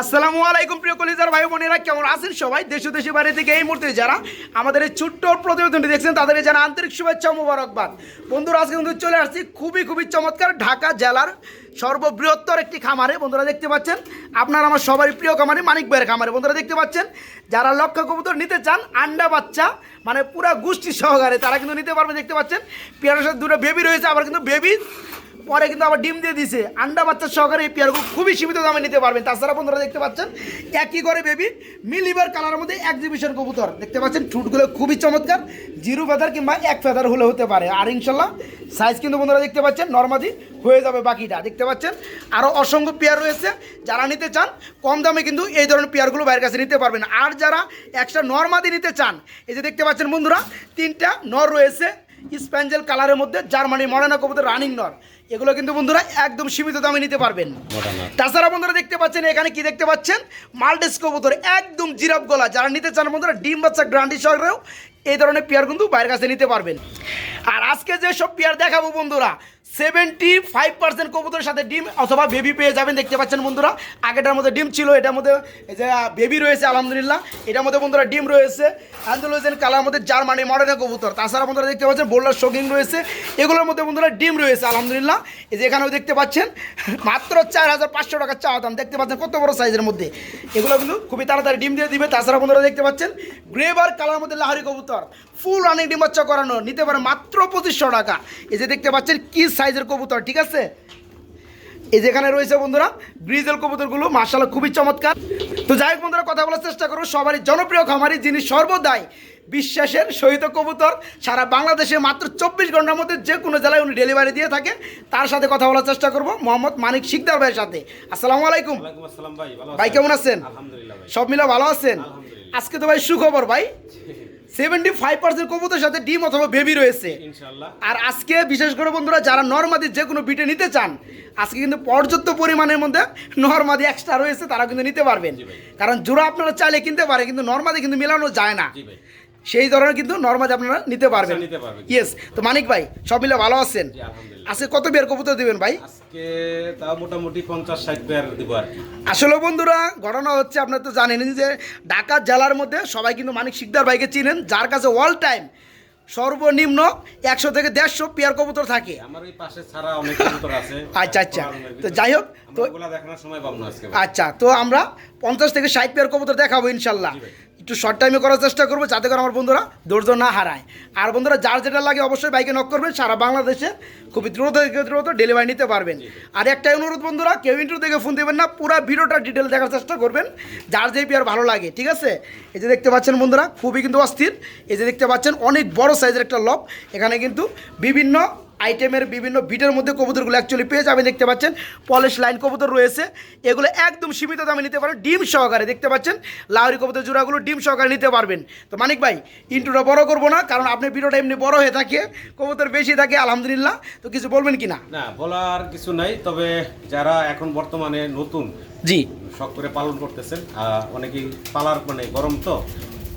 আসসালামু আলাইকুম, প্রিয় কলিজার ভাই বোনেরা, কেমন আছেন সবাই? দেশ ও দেশের বাইরে থেকে এই মুহূর্তে যারা আমাদের এই ছোট্ট প্রতিবেদনটি দেখছেন তাদের জানা আন্তরিক শুভেচ্ছা মুবারকবাদ। বন্ধুরা, আজকে কিন্তু চলে আসছি খুবই খুবই চমৎকার ঢাকা জেলার সর্ববৃহত্তর একটি খামারে। বন্ধুরা, দেখতে পাচ্ছেন, আপনার আমার সবারই প্রিয় খামারে মানিক ভাইয়ের খামারে। বন্ধুরা, দেখতে পাচ্ছেন, যারা লক্ষ্য কবুতর নিতে চান, আন্ডা বাচ্চা মানে পুরা গোষ্ঠী সহকারে তারা কিন্তু নিতে পারবে। দেখতে পাচ্ছেন, পেয়ারের সাথে দুটো বেবি রয়েছে, আবার কিন্তু বেবি পরে কিন্তু আবার ডিম দিয়ে দিছে। আন্ডা বাচ্চা সহকারে এই পেয়ারগুলো খুবই সীমিত দামে নিতে পারবেন। তাছাড়া বন্ধুরা দেখতে পাচ্ছেন, একই করে বেবি মিলিবার কালারের মধ্যে এক্সিবিশন কবুতর। দেখতে পাচ্ছেন, ঠুটগুলো খুবই চমৎকার। জিরো ফেদার কিংবা এক ফেদার হলে হতে পারে। আর ইনশাল্লাহ সাইজ কিন্তু বন্ধুরা দেখতে পাচ্ছেন নর্মাদি হয়ে যাবে বাকিটা। দেখতে পাচ্ছেন আরও অসংখ্য পেয়ার রয়েছে। যারা নিতে চান, কম দামে কিন্তু এই ধরনের পেয়ারগুলো বাইরের কাছে নিতে পারবেন। আর যারা এক্সট্রা নর্মাদি নিতে চান, এই যে দেখতে পাচ্ছেন বন্ধুরা, তিনটা নর রয়েছে। স্প্যাঞ্জেল কালারের মধ্যে জার্মানি মডার্না কবুতর রানিং নর। এগুলো কিন্তু বন্ধুরা একদম সীমিত দামে নিতে পারবেন। তাছাড়া বন্ধুরা দেখতে পাচ্ছেন এখানে কি দেখতে পাচ্ছেন? মাল্টেস কবুতর একদম জিরাপ গলা। যারা নিতে চান বন্ধুরা ডিম বাচ্চা গ্রান্ডি সহকারেও এই ধরনের পেয়ার কিন্তু বাইরের কাছে নিতে পারবেন। আর আজকে যে সব পেয়ার দেখাবো বন্ধুরা সেভেন্টি ফাইভ পার্সেন্ট কবুতরের সাথে ডিম অথবা বেবি পেয়ে যাবেন, দেখতে পাচ্ছেন বন্ধুরা। আগেটার মধ্যে ডিম ছিল, এটার মধ্যে যে বেবি রয়েছে, আলহামদুলিল্লাহ। এটার মধ্যে বন্ধুরা ডিম রয়েছে আন্দোলন কালার মধ্যে জার্মানি মডার্ন কবুতর। তাছাড়া বন্ধুরা দেখতে পাচ্ছেন, বোল্ডার শোকিং রয়েছে। এগুলোর মধ্যে বন্ধুরা ডিম রয়েছে, আলহামদুলিল্লাহ। এই যে এখানেও দেখতে পাচ্ছেন, মাত্র চার হাজার পাঁচশো টাকার চাওয়া দাম। দেখতে পাচ্ছেন কত বড় সাইজের মধ্যে। এগুলো কিন্তু খুবই তাড়াতাড়ি ডিম দিয়ে দিবে। তাছাড়া বন্ধুরা দেখতে পাচ্ছেন গ্রেবার কালার মধ্যে লাহরি কবুতর। ফুল রানিং ডিম বাচ্চা করানো, নিতে পারে মাত্র পঁচিশশো টাকা। এই যে দেখতে পাচ্ছেন, কি সাইজের কবুতর ঠিক আছে? এই যেখানে রয়েছে বন্ধুরা গ্রিজেল কবুতরগুলো মার্শাল্লাহ খুবই চমৎকার। তো যাই হোক বন্ধুরা কথা বলার চেষ্টা করব। সবারই জনপ্রিয় খামারি যিনি সর্বদাই বিশ্বাসের সহিত কবুতর সারা বাংলাদেশে মাত্র চব্বিশ ঘণ্টার মধ্যে যে কোনো জেলায় উনি ডেলিভারি দিয়ে থাকে। তার সাথে কথা বলার চেষ্টা করব মোহাম্মদ মানিক শিকদার ভাইয়ের সাথে। আসসালামু আলাইকুম। ভাই? কেমন আছেন? সব মিলে ভালো আছেন? আজকে তো ভাই সুখবর ভাই। সেভেন্টি ফাইভ পার্সেন্ট কবুতরের সাথে ডিম অথবা বেবি রয়েছে। আর আজকে বিশেষ করে বন্ধুরা যারা নর্মাদি যে কোনো বিটে নিতে চান আজকে কিন্তু পর্যাপ্ত পরিমাণের মধ্যে নর্মাদি এক্সট্রা রয়েছে তারা কিন্তু নিতে পারবেন। কারণ জোড়া আপনারা চাইলে কিনতে পারে কিন্তু নর্মাদি কিন্তু মেলানো যায় না। সেই ধরনের কিন্তু নর্মাদি আপনারা নিতে পারবেন। আচ্ছা, পারবেন। ইয়েস তো মানিক ভাই সব মিলে ভালো আছেন? আজকে কত বিয়ার কবুতর দিবেন ভাই? আজকে তাও মোটামুটি পঞ্চাশ ষাট পেয়ার দিব আর আসলে বন্ধুরা ঘটনা হচ্ছে আপনার তো জানেন যে ঢাকা জেলার মধ্যে সবাই কিন্তু মানিক শিকদার ভাইকে চিনেন যার কাছে অল টাইম সর্বনিম্ন একশো থেকে দেড়শো পেয়ার কবুতর থাকে। আমার ওই পাশে ছাড়া অনেক কবুতর আছে। আচ্ছা, আচ্ছা। তো যাই হোক, তো- ওগুলা দেখানোর সময় পাবো না আজকে আচ্ছা তো আমরা পঞ্চাশ থেকে ষাট পেয়ার কবুতর দেখাবো ইনশাল্লাহ। একটু শর্ট টাইমে করার চেষ্টা করব, যাতে করে আমার বন্ধুরা ধৈর্য না হারায়। আর বন্ধুরা, যার যেটা লাগে অবশ্যই বাইকে নক করবেন, সারা বাংলাদেশে খুবই দ্রুত দ্রুত ডেলিভারি নিতে পারবেন। আর একটাই অনুরোধ বন্ধুরা, কেউ ইন্টারভিউ দেখে ফোন দেবেন না, পুরো ভিডিওটা ডিটেল দেখার চেষ্টা করবেন, যার যেই পেয়ার ভালো লাগে, ঠিক আছে? এই যে দেখতে পাচ্ছেন বন্ধুরা, খুবই কিন্তু অস্থির। এই যে দেখতে পাচ্ছেন, অনেক বড় সাইজের একটা লব এখানে কিন্তু বিভিন্ন আইটেমের বিভিন্ন বিটের মধ্যে কবুতরগুলো অ্যাকচুয়ালি পেয়ে যাবেন দেখতে পাচ্ছেন। পলিশ লাইন কবুতর রয়েছে। এগুলো একদম সীমিত দামে নিতে পারেন ডিম সহকারে দেখতে পাচ্ছেন? লাউরি কবুতর জোড়াগুলো ডিম সহকারে নিতে পারবেন। তো মানিক ভাই ইন্টুটা বড় করব না কারণ আপনি ভিডিওটা এমনি বড় হয়ে থাকে কবুতর বেশি থাকে আলহামদুলিল্লাহ। তো কিছু বলবেন কি না না বলার কিছু নাই তবে যারা এখন বর্তমানে নতুন জি। শখ করে পালন করতেছেন অনেকেই পালার মানে গরম তো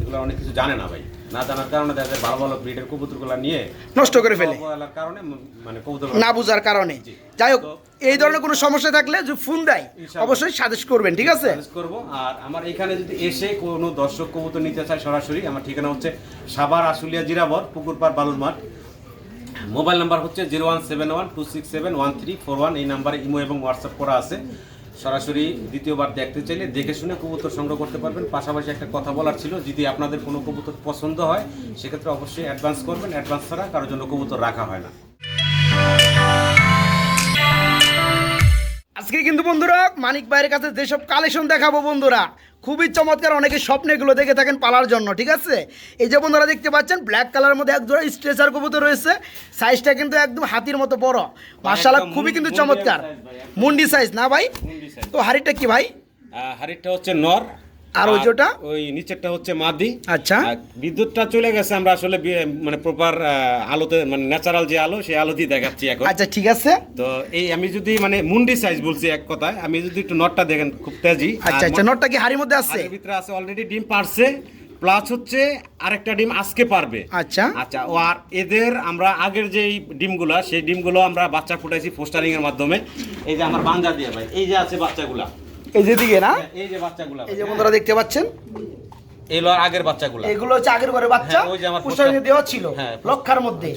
এগুলো অনেক কিছু জানে না ভাই। না জানার কারণে দেখা যায় ভালো ভালো ব্রিডের কবুতরগুলো নিয়ে নষ্ট করে ফেলে। কারণে মানে কবুতর না বুঝার কারণে। যাই হোক এই ধরনের কোনো সমস্যা থাকলে যে ফোন দেয় অবশ্যই সাজেস্ট করবেন ঠিক আছে? সাজেস্ট করব। আর আমার এখানে যদি এসে কোনো দর্শক কবুতর নিতে চায় সরাসরি আমার ঠিকানা হচ্ছে সাভার আশুলিয়া জিরাবর পুকুরপাড় বালুর মাঠ। মোবাইল নাম্বার হচ্ছে zero one seven one two six seven one three four one এই নাম্বারে ইমো এবং হোয়াটসঅ্যাপ করা আছে। সরাসরি দ্বিতীয়বার দেখতে চাইলে দেখে শুনে কবুতর সংগ্রহ করতে পারবেন। পাশাপাশি একটা কথা বলার ছিল, যদি আপনাদের কোনো কবুতর পছন্দ হয়, সেক্ষেত্রে অবশ্যই অ্যাডভান্স করবেন। অ্যাডভান্স ছাড়া কারোর জন্য কবুতর রাখা হয় না। আজকে কিন্তু বন্ধুরা মানিক ভাইয়ের কাছে যেসব কালেকশন দেখাবো বন্ধুরা খুবই চমৎকার অনেকে স্বপ্নে এগুলো দেখে থাকেন পালার জন্য ঠিক আছে? এই যে বন্ধুরা দেখতে পাচ্ছেন ব্ল্যাক কালারের মধ্যে এক জোড়া স্ট্রেচার কবুতর রয়েছে সাইজটা কিন্তু একদম হাতির মতো বড়। মার্শাল্লাহ খুবই কিন্তু চমৎকার। মুন্ডি সাইজ না ভাই? তো হাড়িটা কি ভাই? হাড়িটা হচ্ছে নর। আর ওই যেটা? ওই নিচেরটা হচ্ছে মাদি। আচ্ছা। বিদ্যুৎটা চলে গেছে আমরা আসলে মানে প্রপার আলোতে মানে ন্যাচারাল যে আলো সেই আলো দিয়ে দেখাচ্ছি এখন। আচ্ছা ঠিক আছে। তো এই আমি যদি মানে মুন্ডি সাইজ বলছি এক কথায় আমি যদি একটু নটটা দেখেন খুব তেজি। আচ্ছা আচ্ছা নটটা কি হাড়ির মধ্যে আছে? ভিতরে আছে অলরেডি ডিম পারছে প্লাস হচ্ছে আরেকটা ডিম আজকে পারবে। আচ্ছা। আচ্ছা ও আর এদের আমরা আগের যে ডিমগুলা সেই ডিমগুলো আমরা বাচ্চা ফুটাইছি পোস্টারিং এর মাধ্যমে। এই যে আমার বাঞ্জা দিয়ে ভাই এই যে আছে বাচ্চাগুলা। এই যে দিকে না? এই যে বাচ্চাগুলো এই যে বন্ধুরা দেখতে পাচ্ছেন? এই হলো আগের বাচ্চাগুলা। এগুলো হচ্ছে আগের ঘরে বাচ্চা হ্যাঁ, পোস্টার- দেওয়া ছিল হ্যাঁ, লক্ষার মধ্যে।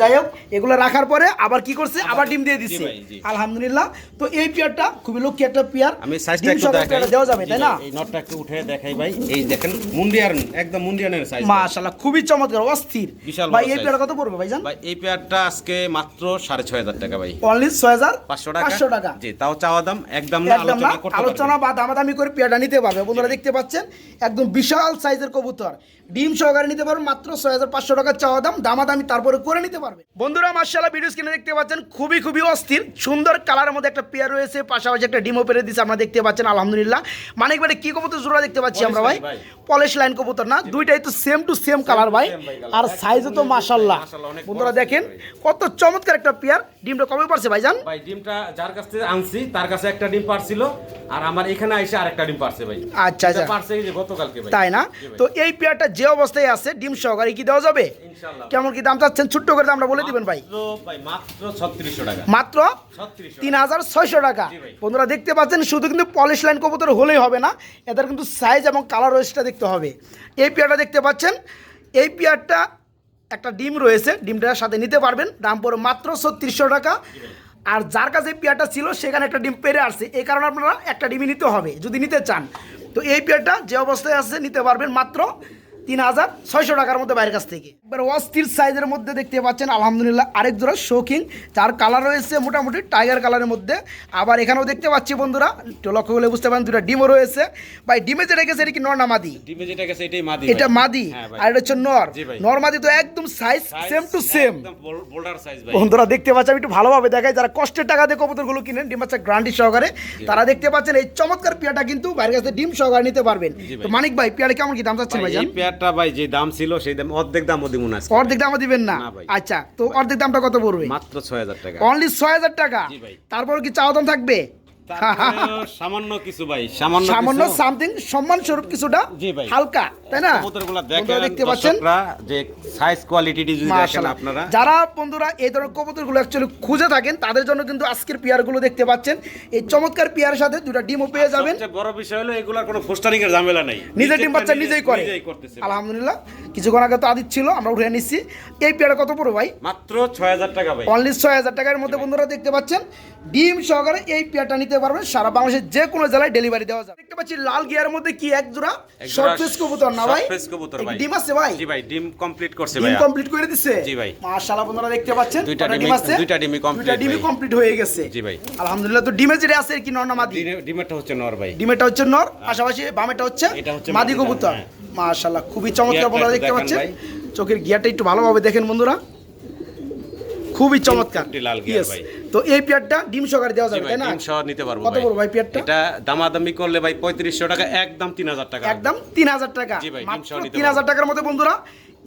যাই হোক এগুলো রাখার পরে আবার কি করছে? আবার ডিম দিয়ে দিচ্ছে। আলহামদুলিল্লাহ। তো এই পেয়ারটা খুবই লক্ষ্মী একটা পেয়ার। আমি সাইজটা একটু দেখাই। দেওয়া যাবে তাই না? এই নটটা একটু উঠে দেখাই ভাই। এই দেখেন মুন্ডিয়ান একদম মুন্ডিয়ানের সাইজ মাশাআল্লাহ খুবই চমৎকার অস্থির। ভাই এই। পেয়ারটা কত পড়বে ভাইজান? ভাই এই পেয়ারটা আজকে মাত্র সাড়ে ছয় হাজার টাকা ভাই। অনলি ছয় হাজার পাঁচশো টাকা? পাঁচশো টাকা। জি তাও চাওয়া দাম একদম না আলোচনা করতে আলোচনা। বা দামাদামি করে পেয়ারটা নিতে পারবে। বন্ধুরা দেখতে পাচ্ছেন একদম বিশাল সাইজের কবুতর। ডিম সহকারে নিতে পারবেন মাত্র ছয় হাজার পাঁচশো টাকার চাওয়া দাম দামাদামি তারপরে করে নিতে পারবে। বন্ধুরা মার্শাল্লাহ ভিডিও স্ক্রিনে দেখতে পাচ্ছেন খুবই খুবই অস্থির সুন্দর কালারের মধ্যে একটা পেয়ার রয়েছে পাশাপাশি একটা ডিমও পেরে দিচ্ছে আপনারা দেখতে পাচ্ছেন আলহামদুলিল্লাহ। মানিক ভাই কি কবুতর জোড়া দেখতে পাচ্ছি আমরা ভাই? পলিশ লাইন কবুতর না দুইটাই তো সেম টু সেম কালার ভাই। ভাই। আর সাইজও তো মাশাল্লাহ মাশাআল্লাহ, বন্ধুরা দেখেন কত চমৎকার একটা পেয়ার ডিমটা কবে পারছে ভাইজান? ভাই ডিমটা যার কাছ থেকে আনছি তার কাছে একটা ডিম পারছিল আর আমার এখানে এসে আরেকটা ডিম পারছে ভাই। আচ্ছা, আচ্ছা। পারছে গতকালকে ভাই। তাই না? ভাই। তো এই পেয়ারটা যে অবস্থায় আছে ডিম সহকারে কি দেওয়া যাবে? কেমন কি দাম চাচ্ছেন? ছোট্ট করে দামটা বলে দিবেন ভাই। মাত্র ভাই মাত্র 3600 টাকা। মাত্র 3600 তিন হাজার ছয়শো টাকা। বন্ধুরা দেখতে পাচ্ছেন শুধু কিন্তু পলিশ লাইন কবুতর হলেই হবে না এদের কিন্তু সাইজ এবং কালার রয়েসটা দেখতে হবে। এই পেয়ারটা দেখতে পাচ্ছেন এই পেয়ারটা একটা ডিম রয়েছে ডিমটার সাথে নিতে পারবেন। দাম পড়ে মাত্র ছত্রিশশো টাকা। আর যার কাছে পেয়ারটা ছিল, সেখানে একটা ডিম পেরে আসছে। এই কারণে আপনারা একটা ডিমই নিতে হবে, যদি নিতে চান। তো এই পেয়ারটা যে অবস্থায় আছে, নিতে পারবেন মাত্র তিন হাজার ছয়শো টাকার মধ্যে বাইরের কাছ থেকে। এবার অস্থির সাইজের মধ্যে দেখতে পাচ্ছেন আলহামদুলিল্লাহ আরেক জোড়া শৌখিন যার কালার রয়েছে মোটামুটি টাইগার কালারের মধ্যে। আবার এখানেও দেখতে পাচ্ছি বন্ধুরা একটু লক্ষ্য করলে বুঝতে পারেন দুটা ডিমও রয়েছে। ভাই ডিমে যেটা গেছে এটা কি নর না মাদি? ডিমে যেটা গেছে এটাই মাদি এটা মাদি হ্যাঁ আর এটা হচ্ছে নর। নর মাদি তো একদম সাইজ সেম টু সেম বোল্ডার সাইজ ভাই। বন্ধুরা দেখতে পাচ্ছেন আমি একটু ভালোভাবে দেখাই যারা কষ্টের টাকা দিয়ে কবুতরগুলো কিনেন ডিম বাচ্চা গ্রান্টি সহকারে তারা দেখতে পাচ্ছেন এই চমৎকার পেয়ারটা কিন্তু বাইরের কাছে ডিম সহকারে নিতে পারবেন। তো মানিক ভাই পেয়ারে কেমন কি দাম চাচ্ছেন ভাই, ভাই ভাই যে দাম ছিল সেই দাম অর্ধেক দাম ওদি মনে আছে অর্ধেক দামও দিবেন না? না আচ্ছা তো অর্ধেক দামটা কত পড়বে? মাত্র 6000 টাকা। অনলি ছয় হাজার টাকা? তারপর কি চাওয়া দাম থাকবে? সামান্য কিছু ভাই সামান্য সামান্য সামথিং সম্মান স্বরূপ কিছুটা জি ভাই। হালকা তাই না? কবুতরগুলো দেখেন দেখতে পাচ্ছেন? যে সাইজ কোয়ালিটিটি যদি দেখেন আপনারা। যারা বন্ধুরা এই ধরনের কবুতরগুলো অ্যাকচুয়ালি খুঁজে থাকেন তাদের জন্য কিন্তু আজকের পেয়ারগুলো দেখতে পাচ্ছেন। এই চমৎকার পেয়ারের সাথে দুটো ডিমও পেয়ে যাবেন। বড় বিষয় হলো এগুলার কোনো পোস্টারিং এর ঝামেলা নাই। নিজের ডিম বাচ্চা নিজেই করে। আলহামদুলিল্লাহ। কিছুক্ষণ আগে তো আদিত ছিল আমরা উঠে নিচ্ছি। এই পেয়ারটা কত পড়ো ভাই? মাত্র 6000 টাকা ভাই। অনলি ছয় হাজার টাকার মধ্যে বন্ধুরা দেখতে পাচ্ছেন। ডিম সহকারে এই পেয়ারটা নিতে পারবেন। সারা বাংলাদেশের যে কোনো জেলায় ডেলিভারি দেওয়া যাবে। দেখতে পাচ্ছি লাল গিয়ারের মধ্যে কি এক জোড়া? এক শর্ট জোড়া ফেস কবুতর না ভাই? face কবুতর ভাই। ডিম আছে ভাই? জি ভাই ডিম কমপ্লিট করছে ডিম ভাই কমপ্লিট করে দিছে? জি ভাই। মাশাআল্লাহ বন্ধুরা দেখতে পাচ্ছেন? দুইটা ডিম আছে? দুইটা ডিমই complete দুইটা ডিমই কমপ্লিট হয়ে গেছে। জি ভাই। আলহামদুলিল্লাহ তো ডিমে যেটা আছে কি নর না মাদি? ডিমেরটা হচ্ছে নর ভাই। ডিমেটা হচ্ছে নর পাশাপাশি বামেটা হচ্ছে মাদি কবুতর। হ্যাঁ। মাশাআল্লাহ খুবই চমৎকার বন্ধুরা দেখতে পাচ্ছেন? চোখের গিয়ারটা একটু ভালোভাবে দেখেন বন্ধুরা। খুবই চমৎকার। লাল গিয়ার ভাই। তো এই পেয়ারটা ডিম সহকারে দেওয়া যাবে তাই না? ডিম সহ নিতে পারব কত। বড় ভাই পেয়ারটা? এটা দামাদামি করলে ভাই 3500 টাকা একদম 3000 টাকা। একদম তিন হাজার টাকা। জি ভাই, ডিম সকার সহ নিতে তিন হাজার টাকার মধ্যে বন্ধুরা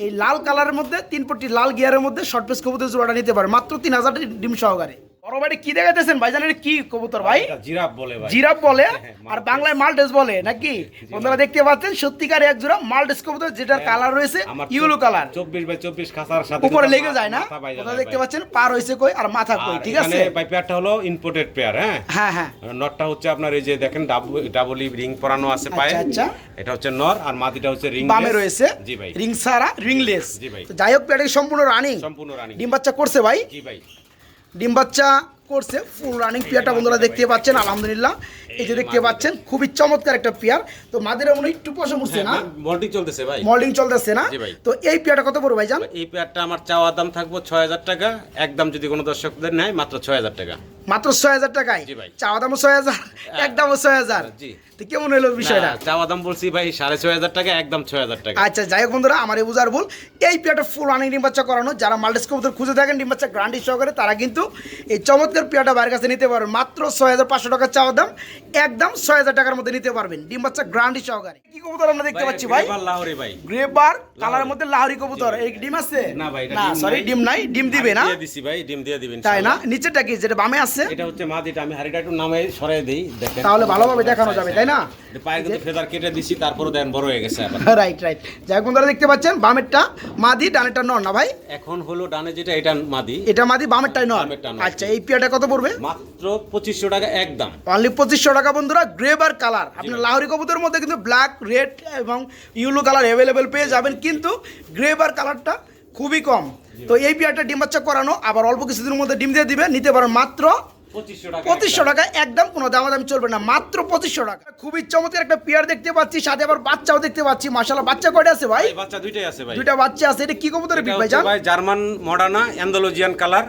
এই লাল কালারের মধ্যে তিন পট্টি লাল গিয়ারের মধ্যে শর্ট পেস কবুতর জোড়াটা নিতে পারে। মাত্র তিন হাজার ডিম সহকারে। বড় ভাই কি দেখাতেছেন ভাইজানের কি কবুতর ভাই? জিরাফ বলে জিরাফ বলে? হ্যাঁ, আর বাংলায় মালটেস বলে নাকি? বন্ধুরা দেখতে পাচ্ছেন সত্যিকার এক জোড়া মালটেস কবুতর যেটার কালার রয়েছে ইউলো কালার 24 বাই 24 খাসার সাথে উপরে লেগে যায় না? বন্ধুরা দেখতে পাচ্ছেন পার হয়েছে কই আর মাথা কই ঠিক আছে? ভাই পেয়ারটা হলো ইম্পোর্টেড পেয়ার হ্যাঁ? হ্যাঁ হ্যাঁ। নটটা হচ্ছে আপনার এই যে দেখেন ডাবল রিং পরানো আছে পায়ে। আচ্ছা, আচ্ছা। এটা হচ্ছে নর আর মাদিটা হচ্ছে রিং বামে রয়েছে জি ভাই। রিং সারা রিংলেস জি ভাই। যাই হোক পেয়ারটা সম্পূর্ণ রানিং সম্পূর্ণ রানিং ডিম বাচ্চা করছে ভাই? জি ভাই। ডিম বাচ্চা করছে ফুল রানিং পেয়ারটা বন্ধুরা দেখতে পাচ্ছেন আলহামদুলিল্লাহ। এই যে দেখতে পাচ্ছেন খুবই চমৎকার একটা পেয়ার। তো মাদের মনে হয় একটু পশম উঠছে না? মল্টিং চলতেছে ভাই। মল্ডিং চলতেছে না? তো এই পেয়ারটা কত পড়বে ভাইজান? এই পেয়ারটা আমার চাওয়া দাম থাকব ছয় হাজার টাকা। একদম যদি কোনো দর্শকদের নেয় মাত্র ছয় হাজার টাকা। মাত্র ছয় হাজার টাকায়? জি ভাই। চাওয়া দামও ছয় হাজার একদমও ছয় হাজার। জি। তো কেমন হলো বিষয়টা? চাওয়া দাম বলছি ভাই সাড়ে ছয় হাজার টাকা একদম ছয় হাজার টাকা। আচ্ছা যাই হোক বন্ধুরা আমার এই বুঝার ভুল। এই পেয়ারটা ফুল রানিং ডিম বাচ্চা করানো। যারা মাল্টিস কবুতর খুঁজে থাকেন ডিম বাচ্চা গ্রান্ডি সহকারে তারা কিন্তু এই চমৎকার পেয়ারটা বাইরের কাছে নিতে পারবেন মাত্র ছয় হাজার পাঁচশো টাকার চাওয়া দাম। একদম ছয় হাজার টাকার মধ্যে নিতে পারবেন। ডিম বাচ্চা গ্রান্ডি সহকারে। কি কবুতর আমরা দেখতে পাচ্ছি ভাই? লাহরি ভাই। গ্রেবার কালার মধ্যে লাহরি কবুতর। এই ডিম আছে? না ভাই, না সরি ডিম নাই ডিম দিবে না। দিয়ে দিছি ভাই ডিম দিয়ে দিবেন তাই না? নিচেরটা কি? যেটা বামে আছে? এটা হচ্ছে মাদিটা আমি হাড়িটা একটু নামে সরাই দেই দেখেন। তাহলে ভালোভাবে দেখানো যাবে তাই না? পায়ের কিন্তু ফেদার কেটে দিছি তারপরে দেন বড় হয়ে গেছে আবার। রাইট রাইট যাই বন্ধুরা দেখতে পাচ্ছেন বামেরটা মাদি ডানেরটা নর না ভাই? এখন হলো ডানে যেটা এটা মাদি। এটা মাদি বামেরটাই নর? আচ্ছা এই কত পড়বে? মাত্র টাকা একদম। অনলি পঁচিশশো টাকা বন্ধুরা গ্রেবার কালার আপনার লাহোরি কবুতরের মধ্যে কিন্তু ব্ল্যাক রেড এবং ইউলো কালার অ্যাভেলেবেল পেয়ে যাবেন কিন্তু গ্রেবার কালারটা খুবই কম। তো এই পেয়ারটা ডিম বাচ্চা করানো আবার অল্প কিছুদিনের মধ্যে ডিম দিয়ে দিবে নিতে পারেন মাত্র পঁচিশশো টাকা একদম কোনো দামাদামি চলবে না মাত্র পঁচিশশো টাকা। খুবই চমৎকার একটা পেয়ার দেখতে পাচ্ছি সাথে আবার বাচ্চাও দেখতে পাচ্ছি মাসাল্লাহ বাচ্চা কয়টা আছে ভাই? বাচ্চা দুইটাই আছে ভাই। দুইটা বাচ্চা আছে এটা কি কবুতরের জান? ভাই German Modena Andalusian colour.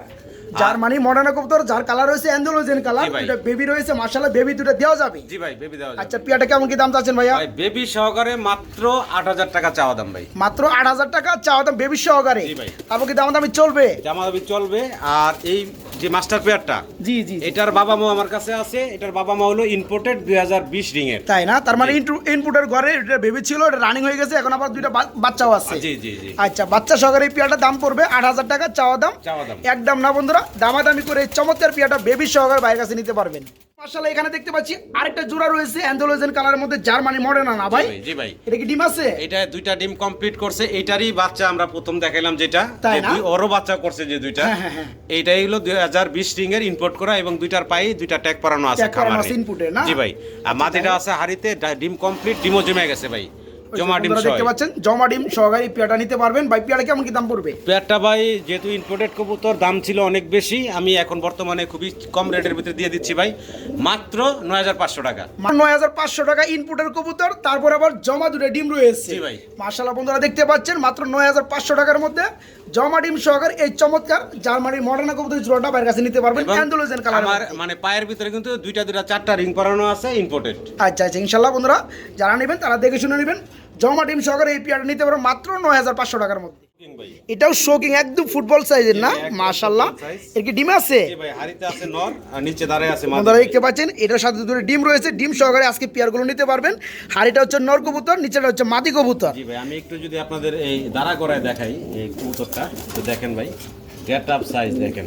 Germany modern কবুতর যার কালার রয়েছে অ্যান্ডোলোজেন কালার এটা বেবি রয়েছে মাসাল্লাহ বেবি দুটো দেওয়া যাবে। জি ভাই বেবি দেওয়া যাবে। আচ্ছা পেয়ারটা কেমন কি দাম চাচ্ছেন ভাইয়া? ভাই বেবি সহকারে মাত্র আট হাজার টাকা চাওয়া দাম ভাই। মাত্র আট হাজার টাকা চাওয়া দাম বেবি সহকারে। জি ভাই। তারপর কি দাম দামি চলবে? জামা দাবি চলবে আর এই যে মাস্টার পেয়ারটা জি জি। এটার বাবা মা আমার কাছে আছে এটার বাবা মা হলো ইম্পোর্টেড দুই হাজার বিশ রিং এর। তাই না? তার মানে ইনপুটের ঘরে এটা বেবি ছিল এটা রানিং হয়ে গেছে এখন আবার দুইটা বাচ্চাও আছে। জি জি জি। আচ্ছা বাচ্চা সহকারে এই পেয়ারটার দাম পড়বে আট হাজার টাকা চাওয়া দাম। চাওয়া দাম। একদম না বন্ধুরা? দামাদামি করে চমৎকার পেয়ারটা বেবি সহকারে বাইরের কাছে নিতে পারবেন। মার্শাল্লাহ এখানে দেখতে পাচ্ছি আরেকটা জোড়া রয়েছে কালারের মধ্যে জার্মানি মডেল না ভাই? জি ভাই, এটা কি ডিম আছে? এটা দুইটা ডিম কমপ্লিট করছে এইটারই বাচ্চা আমরা প্রথম দেখাইলাম যেটা? দুই- ওরও বাচ্চা করছে যে দুইটা। হ্যাঁ, হ্যাঁ, হ্যাঁ। এইটাই হলো দুই হাজার বিশ রিং এর ইম্পোর্ট করা এবং দুইটার পায়ে দুইটা ট্যাগ পরানো আছে খামারে? জি ভাই। আর মাটিটা আছে হাড়িতে ডিম কমপ্লিট ডিমও জমে গেছে ভাই। জমা ডিম দেখতে পাচ্ছেন জমা ডিম সহকারে এই নিতে পারবেন। ভাই পেয়ারটা কেমন কি দাম পড়বে? পেয়ারটা ভাই যেহেতু ইম্পোর্টেড কবুতর দাম ছিল অনেক বেশি। আমি এখন বর্তমানে খুবই কম রেটের ভিতরে দিয়ে দিচ্ছি ভাই। মাত্র নয় হাজার পাঁচশো টাকা। নয় হাজার পাঁচশো টাকা ইনপুটের কবুতর তারপর আবার জমা দুটো ডিম রয়েছে। ভাই। মার্শাল্লাহ বন্ধুরা দেখতে পাচ্ছেন মাত্র নয় হাজার পাঁচশো টাকার মধ্যে জমা ডিম সহকারে এই চমৎকার জার্মানির মডার্ন কবুতর জোড়াটা বাইরের কাছে নিতে পারবেন এবং কালার আমার মানে পায়ের ভিতরে কিন্তু দুইটা দুইটা চারটা রিং পরানো আছে ইম্পোর্টেড আচ্ছা আচ্ছা ইনশাল্লাহ বন্ধুরা যারা নেবেন তারা দেখে শুনে নেবেন। জমা ডিম সহকারে এই পেয়ারটা নিতে পারবেন মাত্র নয় হাজার পাঁচশো টাকার মধ্যে। এটাও শোকিং একদম ফুটবল সাইজের না? মাশাল্লাহ এর কি ডিম আছে। দেখতে পাচ্ছেন এটার সাথে দুটো ডিম রয়েছে। ডিম সহকারে আজকে পেয়ারগুলো নিতে পারবেন। হাড়িটা হচ্ছে নর কবুতর নিচেটা হচ্ছে মাদি কবুতর। জি ভাই আমি একটু যদি আপনাদের এই দাঁড়া করায় দেখাই এই কবুতরটা তো দেখেন ভাই। গেট আপ সাইজ দেখেন।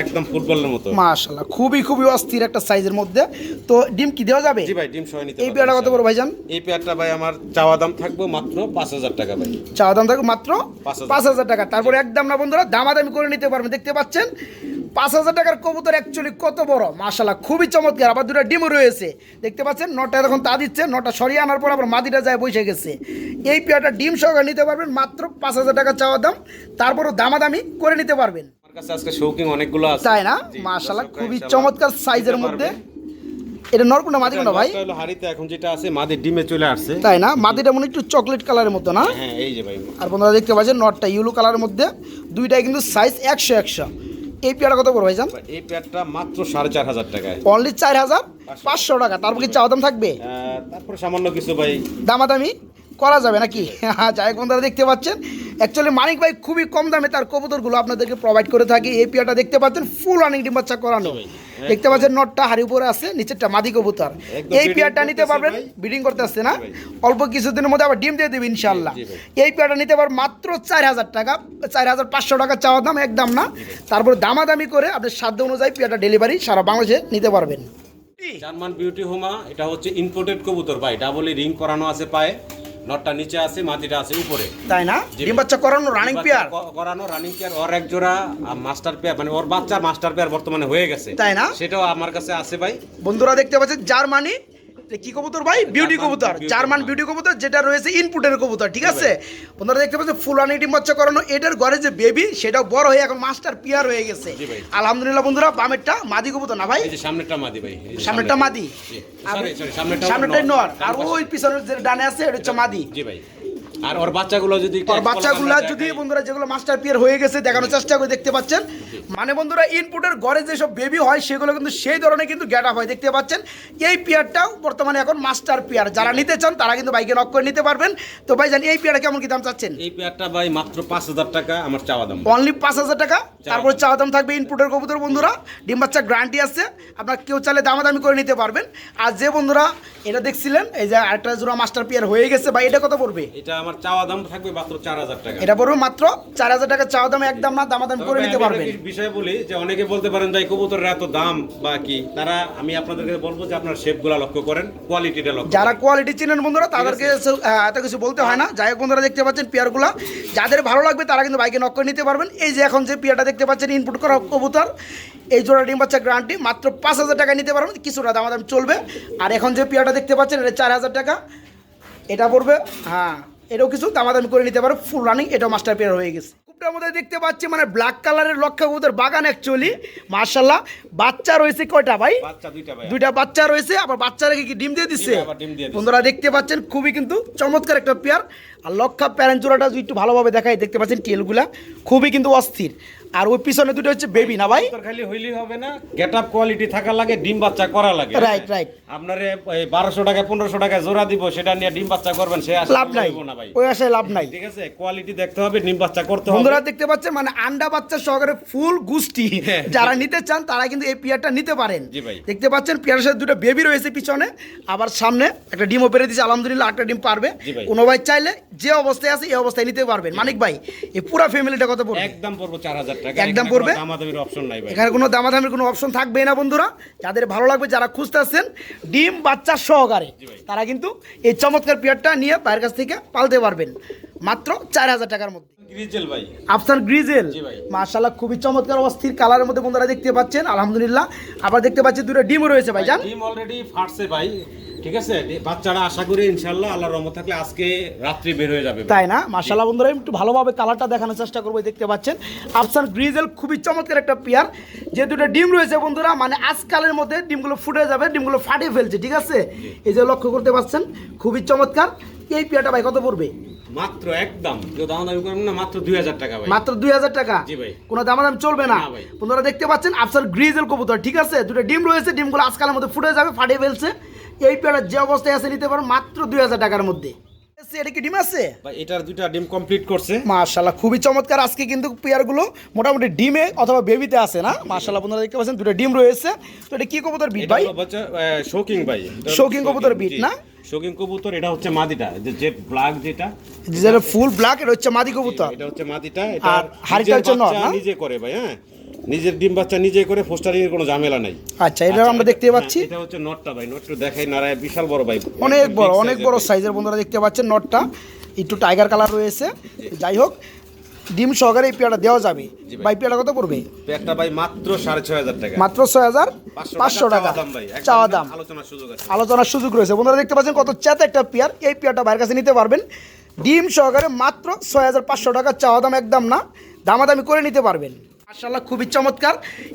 একদম ফুটবলের মতো। মাশাল্লাহ খুবই খুবই অস্থির একটা সাইজের মধ্যে। তো ডিম কি দেওয়া যাবে? জি ভাই ডিম সহ নিতে এই পেয়ারটা কত বড় ভাইজান? এই পেয়ারটা ভাই আমার চাওয়া দাম থাকবে মাত্র পাঁচ হাজার টাকা ভাই। চাওয়া দাম থাকবে মাত্র পাঁচ হাজার। পাঁচ হাজার টাকা। তারপরে একদম না বন্ধুরা দামাদামি করে নিতে পারবেন। দেখতে পাচ্ছেন পাঁচ হাজার টাকার কবুতর অ্যাকচুয়ালি কত বড়। মাশাল্লাহ খুবই চমৎকার। আবার দুটো ডিমও রয়েছে। দেখতে পাচ্ছেন নটা এখন তা দিচ্ছে নটা সরিয়ে আনার পর আবার মাদিটা যায় বসে গেছে। এই পেয়ারটা ডিম সহকারে নিতে পারবেন মাত্র পাঁচ হাজার টাকা চাওয়া দাম। তারপরও দামাদামি করে নিতে পারবেন। কাছে আজকে শৌকিং অনেকগুলো আছে। তাই না? দর্শকরা খুবই চমৎকার সাইজের মধ্যে। এটা নরকুন্ডা মাদি ভাই? হলো হাড়িতে এখন যেটা আছে মাদের ডিমে চলে আসছে। তাই না? মাদিটা মনে একটু চকলেট কালারের মতো না? হ্যাঁ এই যে ভাই। আর বন্ধুরা দেখতে পাচ্ছেন নটটা ইউলো কালারের মধ্যে। দুইটাই কিন্তু সাইজ একশো একশো। এই পেয়ারটা কত পড়বে ভাইজান? এই পেয়ারটা মাত্র সাড়ে চার হাজার টাকায়। অনলি চার হাজার পাঁচশো। টাকা। তারপর কি চাওয়া দাম থাকবে? তারপরে সামান্য কিছু ভাই। দামাদামি? করা যাবে নাকি? হ্যাঁ যাই বন্ধুরা দেখতে পাচ্ছেন? অ্যাকচুয়ালি মানিক ভাই খুবই কম দামে তার কবুতরগুলো আপনাদেরকে প্রোভাইড করে থাকে। এই পেয়ারটা দেখতে পাচ্ছেন ফুল রানিং ডিম বাচ্চা করানো। দেখতে পাচ্ছেন নটটা হাড়ি উপরে আছে নিচেরটা মাদি কবুতর। এই পেয়ারটা নিতে পারবেন। ব্রিডিং করতে আসছে না। অল্প কিছুদিনের মধ্যে আবার ডিম দিয়ে দেবে ইনশাল্লাহ এই পেয়ারটা নিতে পারবেন মাত্র চার হাজার টাকা। চার হাজার পাঁচশো টাকা চাওয়া দাম একদম না। তারপর দামাদামি করে আপনার সাধ্য অনুযায়ী পেয়ারটা ডেলিভারি সারা বাংলাদেশে নিতে পারবেন। জার্মান বিউটি হোমা এটা হচ্ছে ইম্পোর্টেড কবুতর ভাই। ডাবলি রিং করানো আছে পায়ে। নটটা নিচে আছে মাটিটা আছে উপরে। তাই না? ডিম বাচ্চা করানো রানিং পেয়ার করানো রানিং পেয়ার ওর এক জোড়া মাস্টার পেয়ার মানে ওর বাচ্চা মাস্টার পেয়ার বর্তমানে হয়ে গেছে। তাই না? সেটাও আমার কাছে আছে ভাই। বন্ধুরা দেখতে পাচ্ছেন জার্মানি কি কবুতর ভাই? বিউটি কবুতর জার্মান বিউটি কবুতর। যেটা রয়েছে ইনপুটের কবুতর ঠিক আছে? আপনারা দেখতে পাচ্ছেন ফুলানি ডিম বাচ্চা করানো এটার ঘরে যে বেবি সেটাও বড় হয়ে এখন মাস্টার পিয়ার হয়ে গেছে। আলহামদুলিল্লাহ বন্ধুরা বামেরটা মাদি কবুতর না ভাই? এই যে সামনেরটা মাদি ভাই সামনেরটা সামনে- মাদি। সামনেরটাই নর। আর ওই পিছনের যে ডানে আছে এটা হচ্ছে মাদি। জি ভাই। আর ওর বাচ্চাগুলো যদি পলক বাচ্চাগুলা যদি বন্ধুরা যেগুলো মাস্টার পিয়ার হয়ে গেছে দেখানোর চেষ্টা করে দেখতে পাচ্ছেন। মানে বন্ধুরা ইনপুটের ঘরে যেসব বেবি হয় সেগুলো কিন্তু সেই ধরনের কিন্তু গ্যাট হয় দেখতে পাচ্ছেন? এই পিয়ারটাও বর্তমানে এখন মাস্টার পিয়ার যারা নিতে চান তারা কিন্তু বাইকে নক করে নিতে পারবেন। তো ভাই জানি এই পিয়ারটা কেমন কি দাম চাচ্ছেন? এই পেয়ারটা ভাই মাত্র পাঁচ হাজার টাকা আমার চাওয়া দাম। অনলি পাঁচ হাজার টাকা? তারপর চাওয়া দাম থাকবে ইনপুটের কবুতর বন্ধুরা। ডিম বাচ্চা গ্যারান্টি আছে। আপনার কেউ চাইলে দামাদামি করে নিতে পারবেন। আর যে বন্ধুরা এটা দেখছিলেন এই যে আরেকটা জোড়া মাস্টার পিয়ার হয়ে গেছে ভাই এটা কত পড়বে? এটা আমার চাওয়া দাম থাকবে মাত্র চার হাজার টাকা। এটা পড়বে মাত্র চার হাজার টাকা চাওয়া দামে একদম না দামাদামি করে নিতে পারবেন। বিষয় বলি যে অনেকে বলতে পারেন যে কবুতরের এত দাম বা কি? তারা আমি আপনাদেরকে বলব যে আপনার শেপগুলো লক্ষ্য করেন কোয়ালিটিটা লক্ষ্য যারা কোয়ালিটি চিনেন বন্ধুরা তাদেরকে এত কিছু বলতে হয় না। যাই হোক বন্ধুরা দেখতে পাচ্ছেন পেয়ারগুলো যাদের ভালো লাগবে তারা কিন্তু বাইকে নক করে নিতে পারবেন। এই যে এখন যে পেয়ারটা দেখতে পাচ্ছেন ইনপুট করা কবুতর এই জোড়া ডিম বাচ্চা গ্রান্টি মাত্র পাঁচ হাজার টাকা নিতে পারবেন। কিছুটা দাম দাম চলবে। আর এখন যে পেয়ারটা দেখতে পাচ্ছেন এটা চার হাজার টাকা। এটা পড়বে হ্যাঁ। এটাও কিছু দামাদামি করে নিতে পারো ফুল রানিং এটাও মাস্টার পেয়ার হয়ে গেছে। কুপটার মধ্যে দেখতে পাচ্ছি মানে ব্ল্যাক কালারের লক্ষ্য ওদের বাগান অ্যাকচুয়ালি মার্শাল্লাহ বাচ্চা রয়েছে কয়টা ভাই? দুইটা বাচ্চা রয়েছে আবার বাচ্চা রেখে কি ডিম দিয়ে দিচ্ছে ডিম আবার ডিম দিয়ে দিচ্ছে। বন্ধুরা দেখতে পাচ্ছেন খুবই কিন্তু চমৎকার একটা পেয়ার আর লক্ষ্য প্যারেন্ট জোড়াটা যদি একটু ভালোভাবে দেখায় দেখতে পাচ্ছেন টেলগুলা খুবই কিন্তু অস্থির। আর ওই পিছনে দুটো হচ্ছে বেবি না ভাই? খালি হইলেই হবে না গেট আপ কোয়ালিটি থাকা লাগে ডিম বাচ্চা করা লাগে। Right, right. আপনার বারোশো টাকা পনেরোশো টাকা জোড়া দিব সেটা নিয়ে ডিম বাচ্চা করবেন সে লাভ নাই। না ভাই। ওই আশায় লাভ নাই। ঠিক আছে কোয়ালিটি দেখতে হবে ডিম বাচ্চা করতে হবে। বন্ধুরা দেখতে পাচ্ছেন মানে আন্ডা বাচ্চা সহকারে ফুল গুষ্টি। হ্যাঁ। যারা নিতে চান তারা কিন্তু এই পিয়ারটা নিতে পারেন। জি ভাই। দেখতে পাচ্ছেন পেয়ারের সাথে দুটো বেবি রয়েছে পিছনে। আবার সামনে একটা ডিমও পেরে দিয়েছে আলহামদুলিল্লাহ একটা ডিম পারবে। কোনো ভাই চাইলে যে অবস্থায় আছে এই অবস্থায় নিতে পারবেন। মানিক ভাই এই পুরা ফ্যামিলিটা কত পড়বে? একদম পড়ব চার হাজার টাকা একদম পড়বে? কোনো দামাদামির অপশন নাই ভাই। এখানে কোনো দামাদামির কোনো অপশন থাকবে না বন্ধুরা। যাদের ভালো লাগবে যারা খুঁজতেছেন ডিম বাচ্চা সহকারে। তারা কিন্তু এই চমৎকার পেয়ারটা নিয়ে বাইরের কাছ থেকে পালতে পারবেন। মাত্র চার হাজার টাকার মধ্যে। গ্রিজেল ভাই। আফসান গ্রিজেল। জি খুবই চমৎকার অস্থির কালারের মধ্যে বন্ধুরা দেখতে পাচ্ছেন। আলহামদুলিল্লাহ আবার দেখতে পাচ্ছি দুটো ডিমও রয়েছে ভাই জান ডিম অলরেডি ফাটছে ভাই। ঠিক আছে? বাচ্চারা আশা করি ইনশাল্লাহ আল্লাহর রহমত থাকলে আজকে রাত্রি বের হয়ে যাবে। তাই না? মার্শাল্লাহ বন্ধুরা একটু ভালোভাবে কালারটা দেখানোর চেষ্টা করব দেখতে পাচ্ছেন। আফসান গ্রিজেল খুবই চমৎকার একটা পেয়ার। যে দুটো ডিম রয়েছে বন্ধুরা মানে আজকালের মধ্যে ডিমগুলো ফুটে যাবে ডিমগুলো ফাটিয়ে ফেলছে ঠিক আছে? এই যে লক্ষ্য করতে পারছেন খুবই চমৎকার। এই পেয়ারটা ভাই কত পড়বে? মাত্র একদম। কেউ দাম দামি করবেন না মাত্র দুই হাজার টাকা ভাই। মাত্র দুই হাজার টাকা? জি ভাই। কোনো দামাদাম চলবে না। না বন্ধুরা দেখতে পাচ্ছেন আফসার গ্রিজেল কবুতর ঠিক আছে? দুটো ডিম রয়েছে ডিমগুলো আজকালের মধ্যে ফুটে যাবে ফাটিয়ে ফেলছে। এই পেয়ারটা যে অবস্থায় আছে নিতে পারো মাত্র দুই হাজার টাকার মধ্যে। এটা কি ডিম আছে? এটার দুইটা ডিম কমপ্লিট করছে। মাশাল্লাহ খুবই চমৎকার। আজকে কিন্তু পেয়ারগুলো মোটামুটি ডিমে অথবা বেবিতে আছে না? বন্ধুরা দেখতে পাচ্ছেন দুটো ডিম রয়েছে। তো এটা কি কবুতর বিট ভাই? শোকিং ভাই। শৌখিন কবুতর বিট না? শৌখিন কবুতর এটা হচ্ছে মাদিটা। যে ব্ল্যাক যেটা যেটা ফুল ব্ল্যাক এটা হচ্ছে মাদি কবুতর। এটা হচ্ছে মাদিটা আর এটা হাড়িটা হচ্ছে নর, নিজে করে ভাই হ্যাঁ। নিজের ডিম বাচ্চা নিজে করে ফোস্টারিং এর কোনো ঝামেলা নাই। আচ্ছা এটা আমরা দেখতে হ্যাঁ, পাচ্ছি। এটা হচ্ছে নটটা ভাই নটটা দেখাই নারায় বিশাল বড় ভাই। অনেক বড় অনেক বড় সাইজের বন্ধুরা দেখতে পাচ্ছেন নটটা। একটু টাইগার কালার রয়েছে। যাই হোক ডিম সহকারে এই পেয়ারটা দেওয়া যাবে। ভাই। পেয়ারটা কত পড়বে? একটা ভাই মাত্র সাড়ে ছয় হাজার টাকা। মাত্র ছয় হাজার পাঁচশো টাকা চাওয়া দাম আলোচনার সুযোগ আছে। আলোচনার সুযোগ রয়েছে। বন্ধুরা দেখতে পাচ্ছেন কত চেত একটা পেয়ার। এই পেয়ারটা বাইরের কাছে নিতে পারবেন। ডিম সহকারে মাত্র ছয় হাজার পাঁচশো টাকা চাওয়া দাম একদম না। দামাদামি করে নিতে পারবেন। মার্শাল্লাহ খুবই চমৎকার।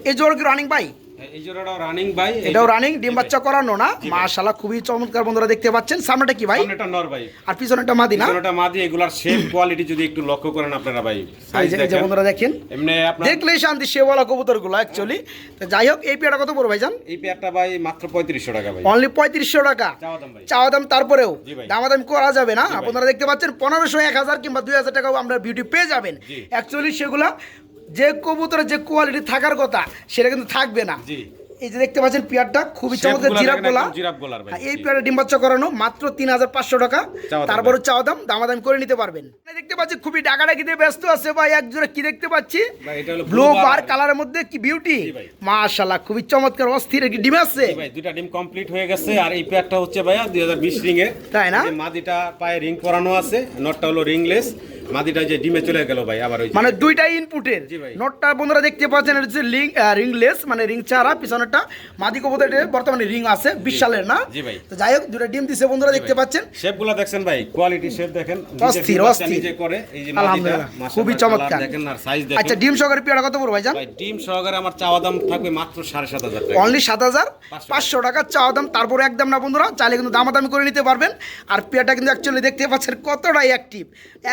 এই জোর কি রানিং ভাই হ্যাঁ, এই জোড়াটাও রানিং ভাই এটাও রানিং ডিম বাচ্চা করানো না? মার্শাল্লাহ খুবই চমৎকার বন্ধুরা দেখতে পাচ্ছেন। সামনেটা কি ভাই? সামনেটা নর ভাই। আর পিছনেটা মাদি না? পিছনেটা মাদি এগুলার শেপ কোয়ালিটি যদি একটু লক্ষ্য করেন আপনারা ভাই সাইজ দেখেন। বন্ধুরা দেখেন। এমনি আপনার দেখলেই শান্তি সেওয়ালা কবুতরগুলো অ্যাকচুয়ালি তো যাই হোক এই পেয়ারটা কত পড়বে ভাইজান এই পেয়ারটা ভাই মাত্র পঁয়ত্রিশশো টাকা ভাই। অনলি পঁয়ত্রিশশো টাকা। চাওয়া দাম ভাই। চাওয়া দাম তারপরেও। ভাই। দামাদামি করা যাবে না। আপনারা দেখতে পাচ্ছেন পনেরোশো এক হাজার কিংবা দুই হাজার টাকাও আমরা বিউটি পেয়ে যাবেন। অ্যাকচুয়ালি সেগুলা যে কবুতরের যে কোয়ালিটি থাকার কথা সেটা কিন্তু থাকবে না। এই যে দেখতে পাচ্ছেন পেয়ারটা খুবই চমৎকার জিরাপ গোলা। জিরাফ গোলার ভাই, এই জি। পেয়ারে ডিম বাচ্চা করানো মাত্র তিন হাজার পাঁচশো টাকা। চাওয়া দাম। তারপরে ভাই। চাওয়া দাম দামাদামি করে নিতে পারবেন। দেখতে পাচ্ছি খুবই ডাকাডাকিতে ব্যস্ত আছে ভাই একজোড়া কি দেখতে পাচ্ছি? ভাই, এটা হলো ব্লু বার কালারের মধ্যে কি বিউটি। মাশাল্লাহ খুবই চমৎকার অস্থির কি ডিম আছে। ভাই দুইটা ডিম কমপ্লিট হয়ে গেছে আর এই পেয়ারটা হচ্ছে ভাইয়া দুই হাজার বিশ রিং এর। তাই না? মাদিটা পায়ে রিং করানো আছে নটটা হলো রিংলেস মাদিটা যে ডিমে চলে গেল ভাই আবার ওই মানে দুইটাই ইনপুটের। নোটটা বন্ধুরা দেখতে পাচ্ছেন এটা হচ্ছে রিং রিংলেস মানে রিং ছাড়া পিছনেরটা মাদি কবুতর বর্তমানে রিং আছে বিশ সালের না? জি ভাই। তো যাই হোক দুটো ডিম দিছে বন্ধুরা দেখতে পাচ্ছেন। শেপগুলো দেখছেন ভাই কোয়ালিটি শেপ দেখেন। অস্থির, অস্থির। নিজে করে এই যে আলহামদুলিল্লাহ, খুবই চমৎকার। দেখেন আর সাইজ আচ্ছা ডিম সহকারে পেয়ারা কত পড়বে ভাইজান? ভাই ডিম সহকারে আমার চাওয়া দাম থাকবে মাত্র সাড়ে সাত হাজার টাকা। অনলি টাকা। চাওয়া দাম তারপরে একদম না বন্ধুরা চাইলে কিন্তু দামাদামি করে নিতে পারবেন। আর পেয়ারটা কিন্তু অ্যাকচুয়ালি দেখতে পাচ্ছেন কতটাই অ্যাক্টিভ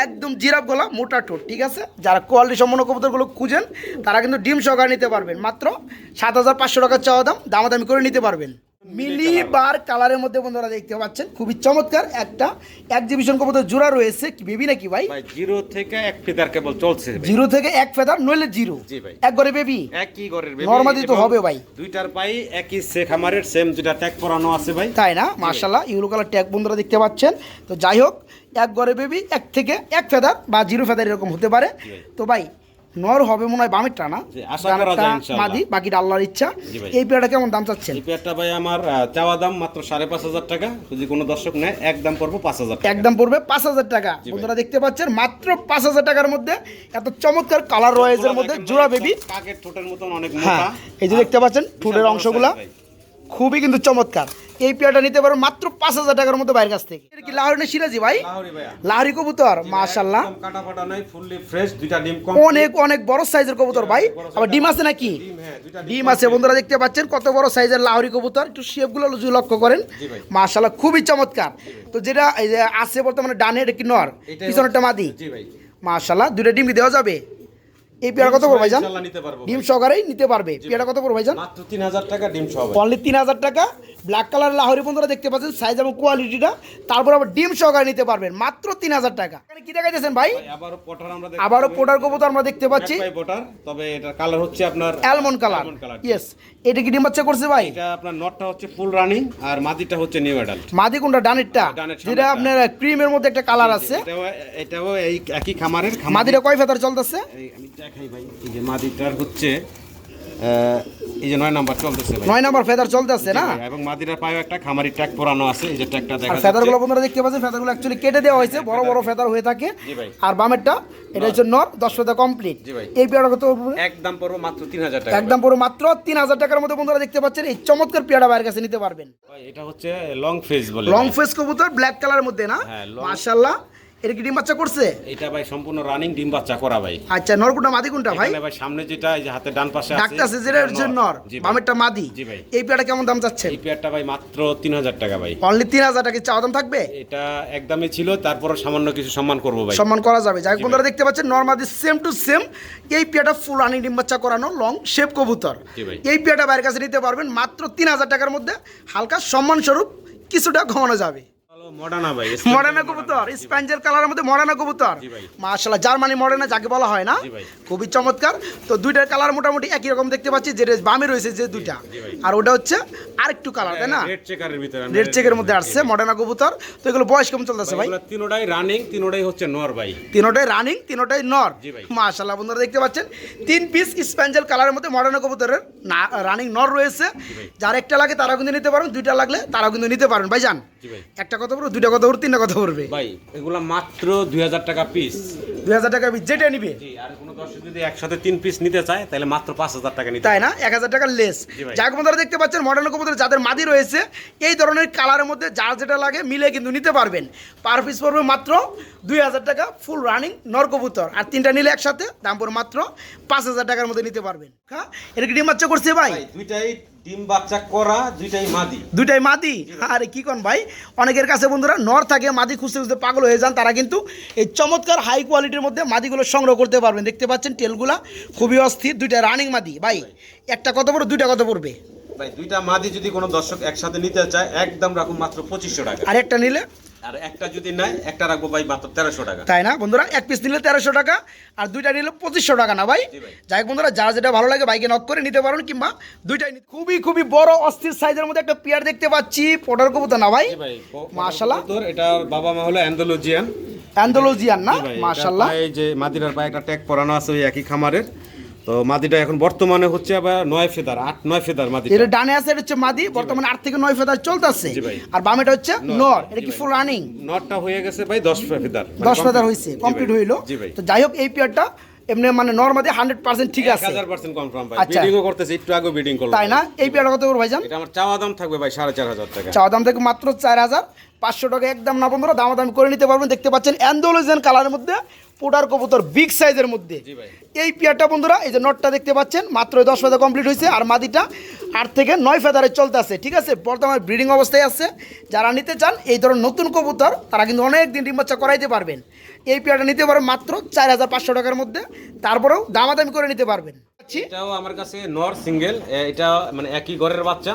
একদম জিরাপ গলা মোটা ঠোঁট ঠিক আছে? যারা কোয়ালিটি সম্পন্ন কবুতরগুলো খুঁজেন তারা কিন্তু ডিম সহকারে নিতে পারবেন। মাত্র সাত হাজার পাঁচশো টাকা চাওয়া দাম দামাদামি করে নিতে পারবেন। মিলি বার কালারের মধ্যে বন্ধুরা দেখতে পাচ্ছেন খুবই চমৎকার একটা এক্সিবিশন কবুতর জোড়া রয়েছে। কি বেবি নাকি ভাই? জিরো থেকে এক ফিদার কেবল চলছে জিরো থেকে এক ফেদার নইলে জিরো। এক ঘরে বেবি? একই ঘরের baby Normally তো হবে ভাই। দুইটার পাই একই সে খামারের সেম দুইটা ট্যাগ করানো আছে ভাই। তাই না? মার্শাল্লাহ ইউলো কালার ট্যাগ বন্ধুরা দেখতে পাচ্ছেন। তো যাই হোক এক গড়ে বেবি এক থেকে এক ফেদার বা জিরো ফেদার এরকম হতে পারে। তো ভাই নর হবে মনে হয় বামেরটা না? জি, আশা করা যায় ডানেরটা মাদি বাকিটা আল্লাহর ইচ্ছা। এই পেয়ারটা কেমন দাম চাচ্ছেন? এই পেয়ারটা ভাই আমার চাওয়া দাম মাত্র সাড়ে পাঁচ হাজার টাকা। যদি কোনো দর্শক নেয় একদম পড়ব পাঁচ হাজার একদম পড়বে পাঁচ হাজার টাকা। বন্ধুরা দেখতে পাচ্ছেন মাত্র পাঁচ হাজার টাকার মধ্যে এত চমৎকার কালার রয়েছে মধ্যে জোড়া বেবি কাকের ঠোঁটের মতন অনেক হ্যাঁ এই যে দেখতে পাচ্ছেন ঠোঁটের অংশগুলা খুবই কিন্তু চমৎকার। এই পেয়ারটা নিতে পারো মাত্র পাঁচ হাজার টাকার মতো বাইরের কাছ থেকে। এটা কি লাহোরি না সিরাজি ভাই? লাহোরি কবুতর মাশাল্লাহ কাটা ফাটা নাই ফুললি ফ্রেশ দুইটা ডিম কম। অনেক অনেক বড় সাইজের কবুতর ভাই। আবার ডিম আছে নাকি? ডিম হ্যাঁ দুইটা ডিম আছে বন্ধুরা দেখতে পাচ্ছেন কত বড় সাইজের লাহোরি কবুতর। একটু শেপগুলো যদি লক্ষ্য করেন জি মাশাল্লাহ খুবই চমৎকার। তো যেটা এই যে আছে বর্তমানে ডানে এটা কি নর? পিছনেরটা মাদি। জি ভাই। মাশাল্লাহ দুইটা ডিম কি দেওয়া যাবে? এই পেয়ারা কত পড়বে ভাইজান? ইনশাআল্লাহ নিতে পারব ডিম সহকারেই নিতে পারবে। পেয়ারা কত পড়বে ভাইজান? মাত্র তিন হাজার টাকা ডিম সহ অনলি তিন হাজার টাকা? ব্ল্যাক কালার লাহরি বন্ধুরা দেখতে পাচ্ছেন সাইজ এবং কোয়ালিটিটা তারপর আবার ডিম সহকারে নিতে পারবেন মাত্র তিন হাজার টাকা। কি দেখাইতেছেন ভাই? ভাই, আবারও পটার আমরা আবারও। পোটার কবুতর আমরা দেখতে পাচ্ছি। পটার তবে এটার কালার হচ্ছে আপনার অ্যালমন্ড কালার ইয়েস এটা কি ডিম বাচ্চা করছে ভাই? এটা আপনার নটটা হচ্ছে ফুল রানিং আর মাদিটা হচ্ছে নিউ অ্যাডাল্ট মাদি কোনটা? ডানেরটা? ডানের যেটা আপনার ক্রিমের মধ্যে একটা কালার আছে। এটাও এই একই খামারের মাদিটা কয় ফেতার চলতেছে? আমি দেখাই ভাই এই যে মাদিটার হচ্ছে এই যে নয় নাম্বার চলতেছে নয় নম্বর ফেদার চলতেছে না? এবং মাদিরার পায়ে একটা খামারি ট্যাগ পরানো আছে এই যে ট্যাগটা দেখা ফেদারগুলো বন্ধুরা দেখতে পাচ্ছেন ফেদারগুলো অ্যাকচুয়ালি কেটে দেওয়া হয়েছে বড় বড় ফেদার হয়ে থাকে। আর বামেরটা এটা হচ্ছে নর দশ ফেদার কমপ্লিট এই পেয়ারা কত একদম পড়ব মাত্র তিন হাজার টাকা। একদম পুরো মাত্র তিন হাজার টাকার মধ্যে বন্ধুরা দেখতে পাচ্ছেন এই চমৎকার পেয়ারা বাইরের কাছে নিতে পারবেন। এটা হচ্ছে লং ফেস বলে লং ফেস কবুতর ব্ল্যাক কালারের মধ্যে না? হ্যাঁ, মাশাআল্লাহ। এটা কি ডিম বাচ্চা করছে? এটা ভাই সম্পূর্ণ রানিং ডিম বাচ্চা করা ভাই। আচ্ছা নর কোনটা মাদি কোনটা ভাই? ভাই সামনে যেটা এই যে হাতের ডান পাশে আছে ডাক্তার আছে যেটা হচ্ছে নর। বামেরটা মাদি। জি ভাই। এই পেয়ারটা কেমন দাম চাচ্ছেন? এই পেয়ারটা ভাই মাত্র তিন হাজার টাকা ভাই। অনলি তিন হাজার টাকা চাওয়া দাম থাকবে? এটা একদমই ছিল তারপরও সামান্য কিছু সম্মান করব ভাই। সম্মান করা যাবে। যাই বন্ধুরা দেখতে পাচ্ছেন নর্মাদি সেম টু সেম এই পেয়ারটা ফুল রানিং ডিম বাচ্চা করানো লং শেপ কবুতর। এই পেয়ারটা বাইরের কাছে নিতে পারবেন মাত্র তিন হাজার টাকার মধ্যে হালকা সম্মান স্বরূপ কিছুটা কমানো যাবে। ভাই কবুতর কালারের মধ্যে কবুতর। মাশাআল্লাহ জার্মানি যাকে বলা হয় না? খুবই চমৎকার। তো দুইটার কালার মোটামুটি একই রকম দেখতে পাচ্ছি যে বামে রয়েছে যে দুইটা। আর ওটা হচ্ছে আরেকটু কালার তাই না? রেড চেকারের ভিতরে রেড চেকের মধ্যে আসছে কবুতর। তো এগুলো বয়স কেমন চলতেছে ভাই তিনোটাই রানিং তিনোটাই হচ্ছে নর ভাই। তিনোটাই রানিং তিনোটাই নর। মাশাআল্লাহ বন্ধুরা দেখতে পাচ্ছেন তিন পিস কালারের মধ্যে কবুতরের না রানিং নর রয়েছে। যার একটা লাগে তারা কিন্তু নিতে পারেন দুইটা লাগলে তারা কিন্তু নিতে পারেন ভাই। যান একটা কথা পড়বে দুইটা কথা পড়বে তিনটা কথা পড়বে। ভাই এগুলা মাত্র দুই হাজার টাকা পিস দুই হাজার টাকা পিস যেটা নিবে। আর কোনো দর্শক যদি একসাথে তিন পিস নিতে চায় তাহলে মাত্র পাঁচ হাজার টাকা নিতে তাই না? এক হাজার টাকার লেস যাক বন্ধুরা দেখতে পাচ্ছেন মডার্ন কবুতর যাদের মাদি রয়েছে এই ধরনের কালারের মধ্যে যার যেটা লাগে মিলে কিন্তু নিতে পারবেন। পার পিস পড়বে মাত্র দুই হাজার টাকা ফুল রানিং নর কবুতর। আর তিনটা নিলে একসাথে দাম পড়বে মাত্র পাঁচ হাজার টাকার মধ্যে নিতে পারবেন। হ্যাঁ এটা কি ডিম বাচ্চা করছে ভাই? ভাই দুইটাই ডিম বাচ্চা করা, দুইটাই মাদি। দুইটাই মাদি? আরে, কি কোন ভাই? অনেকের কাছে বন্ধুরা নর থাকে, মাদি খুঁজতে খুঁজতে পাগল হয়ে যান, তারা কিন্তু এই চমৎকার হাই কোয়ালিটির মধ্যে মাদিগুলো সংগ্রহ করতে পারবেন। দেখতে পাচ্ছেন টেলগুলা খুবই অস্থির, দুইটা রানিং মাদি। ভাই, একটা কত পড়বে? দুইটা কত পড়বে? ভাই দুইটা মাদি যদি কোনো দর্শক একসাথে নিতে চায় একদম রাখুন মাত্র পঁচিশশো টাকা। আর একটা নিলে? আর একটা যদি নেয় একটা রাখব ভাই মাত্র তেরোশো টাকা। তাই না? বন্ধুরা এক পিস নিলে তেরোশো টাকা আর দুইটা নিলে পঁচিশশো টাকা না ভাই? যাই বন্ধুরা যার যেটা ভালো লাগে বাইকে নক করে নিতে পারেন কিংবা দুইটাই নিতে- খুবই খুবই বড় অস্থির সাইজের মধ্যে একটা পেয়ার দেখতে পাচ্ছি পটার কবুতর না ভাই? মাশাল্লাহ। তোর এটার বাবা মা হলো অ্যান্ডোলজিয়ান। অ্যান্ডোলজিয়ান না? মাশাল্লাহ। এই যে মাদিরার পায়ে একটা ট্যাগ পরানো আছে ওই একই খামারের। তো মাদিটা এখন বর্তমানে হচ্ছে আবার নয় ফেদার আট নয় ফেদার মাদি এটা ডানে আছে এটা হচ্ছে মাদি বর্তমানে আট থেকে নয় ফেদার চলতেছে। আর বামেটা হচ্ছে নর। এটা কি ফুল রানিং নটটা হয়ে গেছে ভাই দশ ফেদার। দশ ফেদার হয়েছে কমপ্লিট হইল। তো যাই হোক এই পেয়ারটা এমনি মানে নর মাদি হান্ড্রেড পার্সেন্ট ঠিক আছে। হাজার পার্সেন্ট কনফার্ম ভাই। আচ্ছা। বিডিংও করতেছে একটু আগে বিডিং করল তাই না? এই পেয়ারটা কত করে ভাইজান? এটা আমার চাওয়া দাম থাকবে ভাই সাড়ে চার হাজার টাকা। চাওয়া দাম থেকে মাত্র চার হাজার। পাঁচশো টাকা একদম না বন্ধুরা দামাদামি করে নিতে পারবেন। দেখতে পাচ্ছেন অ্যান্ডোলোজেন কালারের মধ্যে পোটার কবুতর বিগ সাইজের মধ্যে। এই পেয়ারটা বন্ধুরা এই যে নটটা দেখতে পাচ্ছেন মাত্র দশ ফেদার কমপ্লিট হয়েছে আর মাদিটা আট থেকে নয় ফেদারে চলতে আছে ঠিক আছে? বর্তমানে ব্রিডিং অবস্থায় আছে। যারা নিতে চান এই ধরনের নতুন কবুতর তারা কিন্তু অনেক দিন ডিম বাচ্চা করাইতে পারবেন। এই পেয়ারটা নিতে পারবেন মাত্র চার হাজার পাঁচশো টাকার মধ্যে তারপরেও দামাদামি করে নিতে পারবেন। এটাও আমার কাছে নর সিঙ্গেল এটা মানে একই ঘরের বাচ্চা।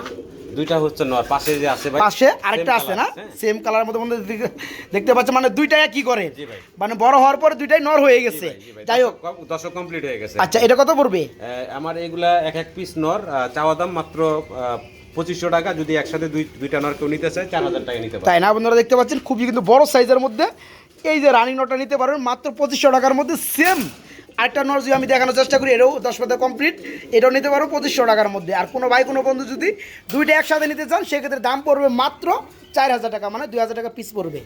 দুইটা হচ্ছে নর পাশে যে আছে ভাই পাশে আরেকটা আছে না। সেম কালার মধ্যে মধ্যে দেখতে- পাচ্ছেন মানে দুইটাই কি করে। মানে বড় হওয়ার পরে দুইটাই নর হয়ে গেছে। যাই হোক। দশক- কমপ্লিট হয়ে গেছে। আচ্ছা এটা কত পড়বে? আমার এগুলা এক এক পিস নর চাওয়া দাম মাত্র পঁচিশশো টাকা। যদি একসাথে দুই দুইটা নর কেউ নিতে চায় চার হাজার টাকা নিতে পারে তাই না বন্ধুরা দেখতে পাচ্ছেন খুবই কিন্তু বড় সাইজের মধ্যে এই যে রানিং নটা নিতে পারবেন মাত্র পঁচিশশো টাকার মধ্যে সেম আরেকটা নর্জি আমি দেখানোর চেষ্টা করি, এটাও দশ পাতা কমপ্লিট এটাও নিতে পারো পঁচিশশো টাকার মধ্যে। আর কোনো ভাই, কোনো বন্ধু যদি দুইটা একসাথে নিতে চান, সেক্ষেত্রে দাম পড়বে মাত্র চার হাজার টাকা মানে দুই হাজার টাকা পিস পড়বে।